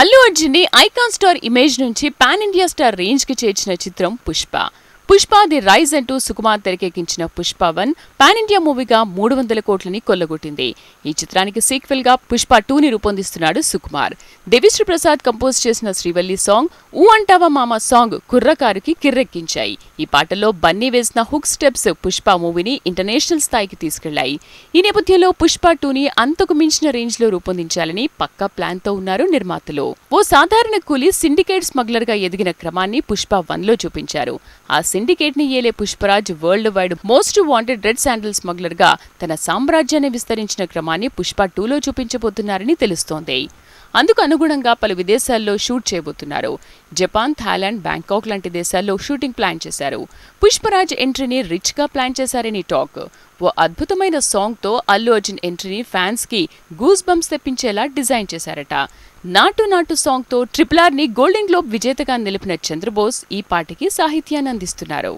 అల్లు అర్జున్ని icon star image నుంచి pan India star రేంజ్కి చేర్చిన చిత్రం పుష్ప. పుష్ప ది రైజ్ అంటూ సుకుమార్ తెరకెక్కించిన పుష్ప వన్ పాన్ ఇండియా మూవీగా మూడు వందల కోట్లని కొల్లగొట్టింది. ఈ చిత్రానికి సీక్వెల్గా పుష్ప టూ ని రూపొందిస్తున్నాడు సుకుమార్. దేవిశ్రీ ప్రసాద్ కంపోజ్ చేసిన శ్రీవల్లి సాంగ్ ఊ అంటావా మామ సాంగ్ కుర్రకారుకి కిర్రెక్కించాయి. ఈ పాటలో బన్నీ వేసిన హుక్ స్టెప్స్ పుష్ప మూవీని ఇంటర్నేషనల్ స్థాయికి తీసుకెళ్ళాయి. ఈ నేపథ్యంలో పుష్ప టూని అంతకు మించిన రేంజ్లో రూపొందించాలని పక్కా ప్లాన్తో ఉన్నారు నిర్మాతలు. ఓ సాధారణ కూలి సిండికేట్ స్మగ్లర్గా ఎదిగిన క్రమాన్ని పుష్ప వన్లో చూపించారు. ఆ సిండికేట్ని ఏలే Pushparaj world wide most wanted red sandal స్మగ్లర్గా తన సామ్రాజ్యాన్ని విస్తరించిన క్రమాన్ని పుష్ప టూలో చూపించబోతున్నారని తెలుస్తోంది. అందుకు అనుగుణంగా పలు విదేశాల్లో షూట్ చేయబోతున్నారు. జపాన్ థాయిలాండ్ బ్యాంకాక్ లాంటి దేశాల్లో షూటింగ్ ప్లాన్ చేశారు. పుష్పరాజ్ ఎంట్రీని రిచ్గా ప్లాన్ చేశారని టాక్ ఓ అద్భుతమైన సాంగ్తో అల్లు అర్జున్ ఎంట్రీని ఫ్యాన్స్కి గూస్ బంప్స్ తెప్పించేలా డిజైన్ చేశారట. నాటు నాటు సాంగ్తో ట్రిపుల్ ఆర్ని గోల్డెన్ గ్లోబ్ విజేతగా నిలిపిన చంద్రబోస్ ఈ పాటకి సాహిత్యాన్ని అందిస్తున్నారు.